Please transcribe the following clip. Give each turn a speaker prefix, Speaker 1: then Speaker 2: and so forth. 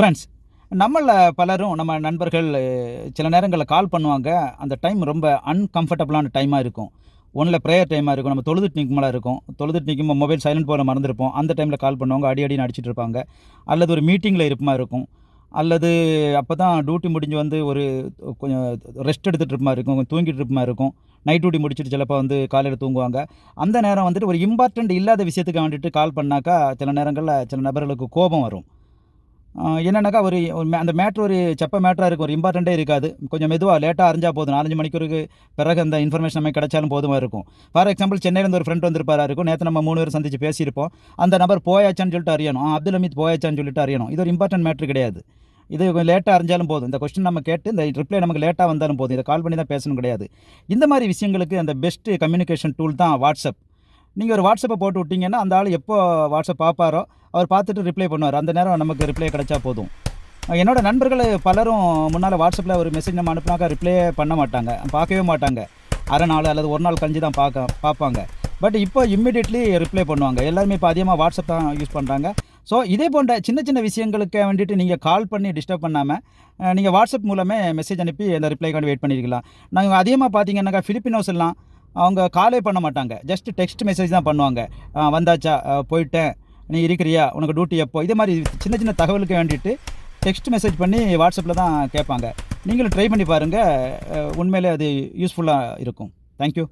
Speaker 1: Friends நம்மளில் பலரும் நம்ம நண்பர்கள் சில நேரங்களில் கால் பண்ணுவாங்க. அந்த டைம் ரொம்ப அன்கம்ஃபர்டபுளான டைமாக இருக்கும். ஒன்றில் ப்ரேயர் டைமாக இருக்கும். நம்ம தொழுதுட்டு நிற்கும்போல இருக்கும். தொழுதுட்டு நிற்கும் மொபைல் சைலண்ட் போகிற மறந்துருப்போம். அந்த டைமில் கால் பண்ணுவாங்க. அடி அடி அடிச்சிட்டு இருப்பாங்க. அல்லது ஒரு மீட்டிங்கில் இருப்பமா இருக்கும். அல்லது அப்போ தான் டியூட்டி முடிஞ்சு வந்து ஒரு கொஞ்சம் ரெஸ்ட் எடுத்துகிட்டு இருப்பமா இருக்கும். கொஞ்சம் தூங்கிட்டு இருப்பமா இருக்கும். நைட் டியூட்டி முடிச்சுட்டு சிலப்போ வந்து காலையில் தூங்குவாங்க. அந்த நேரம் வந்துட்டு ஒரு இம்பார்ட்டண்ட் இல்லாத விஷயத்துக்கு வேண்டிட்டு கால் பண்ணாக்கா சில நேரங்களில் சில நபர்களுக்கு கோபம் வரும். என்னென்னாக்கா ஒரு மே- அந்த மேட்ரு ஒரு செப்ப மேட்ராக இருக்கும் ஒரு இம்பார்ட்டண்ட்டே இருக்காது. கொஞ்சம் மெதுவாக லேட்டாக அறிஞ்சால் போதும். நாலஞ்சு மணிக்கு பிறகு அந்த இன்ஃபர்மேஷன் நம்ம கிடைச்சாலும் போதுமாக இருக்கும். ஃபார் எக்ஸாம்பிள் சென்னையிலேருந்து ஒரு ஃப்ரெண்ட் வந்திருப்பாரா இருக்கும். நேற்று நம்ம மூணு பேர் சந்திச்சு பேசியிருப்போம். அந்த நபர் போயாச்சான்னு சொல்லிட்டு அறியணும். அப்துல் அமீத் போயாச்சான்னு சொல்லிட்டு அறியணும். இது ஒரு இம்பார்ட்டன்ட் மேட்ரு கிடையாது. இது கொஞ்சம் லேட்டாக அறிஞ்சாலும் போதும். இந்த கொஸ்டின் நம்ம கேட்டு இந்த ரிப்ளை நமக்கு லேட்டாக வந்தாலும் போதும். இதை கால் பண்ணி தான் பேசணும் கிடையாது. இந்த மாதிரி விஷயங்களுக்கு அந்த பெஸ்ட்டு கம்யூனிகேஷன் டூல் தான் வாட்ஸ்அப் நீங்கள் ஒரு வாட்ஸ்அப்பை போட்டு விட்டிங்கன்னா அந்த ஆள் எப்போ வாட்ஸ்அப் பார்ப்பாரோ அவர் பார்த்துட்டு ரிப்ளை பண்ணுவார். அந்த நேரம் நமக்கு ரிப்ளை கிடைச்சா போதும். என்னோடய நண்பர்கள் பலரும் முன்னால் வாட்ஸ்அப்பில் ஒரு மெசேஜ் நம்ம அனுப்புனாக்கா ரிப்ளையே பண்ண மாட்டாங்க. பார்க்கவே மாட்டாங்க. அரை நாள் அல்லது ஒரு நாள் கழிஞ்சு தான் பார்க்க பார்ப்பாங்க. பட் இப்போ இம்மிடியட்லி ரிப்ளை பண்ணுவாங்க. எல்லாருமே இப்போ அதிகமாக வாட்ஸ்அப் தான் யூஸ் பண்ணுறாங்க ஸோ இதே போன்ற சின்ன சின்ன விஷயங்களுக்கு வேண்டிட்டு நீங்கள் கால் பண்ணி டிஸ்டர்ப் பண்ணாமல் நீங்கள் வாட்ஸ்அப் மூலமே மெசேஜ் அனுப்பி அந்த ரிப்ளைக்காண்டி வெயிட் பண்ணியிருக்கலாம் நாங்கள் அதிகமாக பார்த்தீங்கன்னாக்கா ஃபிலிப்பினோஸ் எல்லாம் அவங்க காலே பண்ண மாட்டாங்க. ஜஸ்ட் டெக்ஸ்ட் மெசேஜ் தான் பண்ணுவாங்க. வந்தாச்சா? போயிட்டேன். நீ இருக்கிறியா? உனக்கு டியூட்டி எப்போ? இதே மாதிரி சின்ன சின்ன தகவலுக்கு வேண்டிட்டு டெக்ஸ்ட் மெசேஜ் பண்ணி வாட்ஸ்அப்பில் தான் கேட்பாங்க. நீங்களும் ட்ரை பண்ணி பாருங்கள் உண்மையிலே அது யூஸ்ஃபுல்லாக இருக்கும். தேங்க்யூ